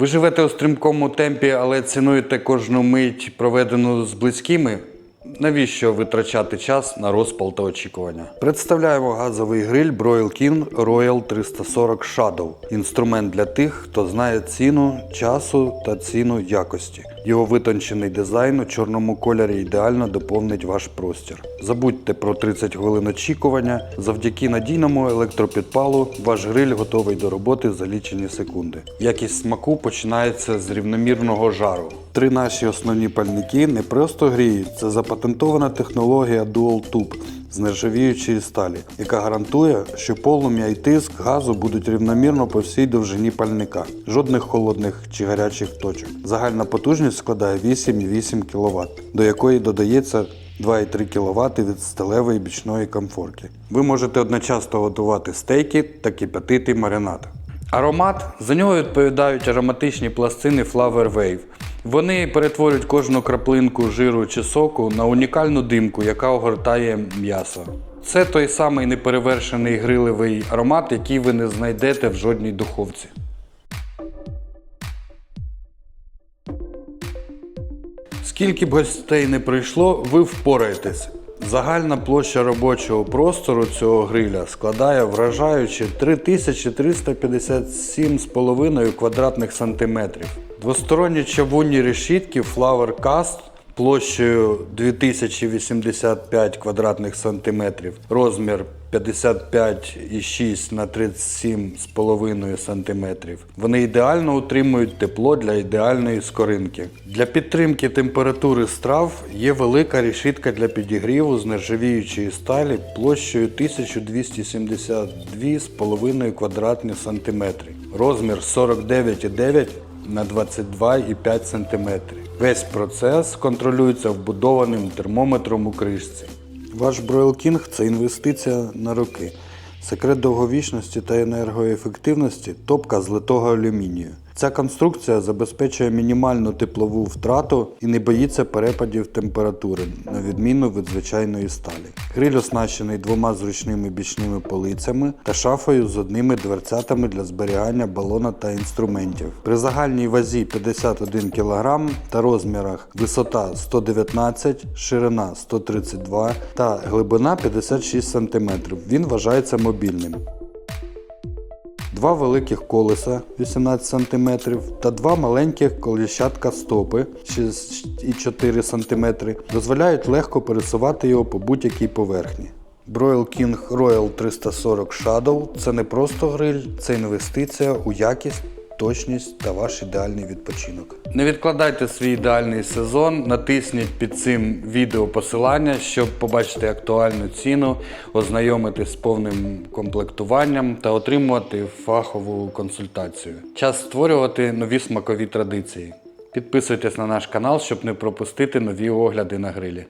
Ви живете у стрімкому темпі, але цінуєте кожну мить, проведену з близькими. Навіщо витрачати час на розпал та очікування? Представляємо газовий гриль Broil King Royal 340 Shadow. Інструмент для тих, хто знає ціну часу та ціну якості. Його витончений дизайн у чорному кольорі ідеально доповнить ваш простір. Забудьте про 30 хвилин очікування. Завдяки надійному електропідпалу ваш гриль готовий до роботи за лічені секунди. Якість смаку починається з рівномірного жару. Три наші основні пальники не просто гріють, це запатентована технологія Dual Tube з нержавіючої сталі, яка гарантує, що полум'я і тиск газу будуть рівномірно по всій довжині пальника, жодних холодних чи гарячих точок. Загальна потужність складає 8,8 кВт, до якої додається 2,3 кВт від сталевої бічної комфорки. Ви можете одночасно готувати стейки та кипятити маринад. Аромат за нього відповідають ароматичні пластини Flower Wave. Вони перетворюють кожну краплинку жиру чи соку на унікальну димку, яка огортає м'ясо. Це той самий неперевершений грилевий аромат, який ви не знайдете в жодній духовці. Скільки б гостей не прийшло, ви впораєтесь. Загальна площа робочого простору цього гриля складає вражаючі 3357,5 квадратних сантиметрів. Двосторонні чавунні решітки Flower Cast площею 2085 квадратних сантиметрів, розмір 55,6 на 37,5 сантиметрів. Вони ідеально утримують тепло для ідеальної скоринки. Для підтримки температури страв є велика решітка для підігріву з нержавіючої сталі площею 1272,5 квадратних сантиметрів. Розмір 49,9 на 22,5 см. Весь процес контролюється вбудованим термометром у кришці. Ваш Broil King – це інвестиція на роки. Секрет довговічності та енергоефективності топка з литого алюмінію. Ця конструкція забезпечує мінімальну теплову втрату і не боїться перепадів температури, на відміну від звичайної сталі. Гриль оснащений двома зручними бічними полицями та шафою з одними дверцятами для зберігання балона та інструментів. При загальній вазі 51 кг та розмірах висота 119, ширина 132 та глибина 56 см. Він вважається мобільним. Два великих колеса 18 см та два маленьких коліщатка стопи 6,4 см дозволяють легко пересувати його по будь-якій поверхні. Broil King Royal 340 Shadow це не просто гриль, це інвестиція у якість, точність та ваш ідеальний відпочинок. Не відкладайте свій ідеальний сезон, натисніть під цим відео посилання, щоб побачити актуальну ціну, ознайомитись з повним комплектуванням та отримувати фахову консультацію. Час створювати нові смакові традиції. Підписуйтесь на наш канал, щоб не пропустити нові огляди на грилі.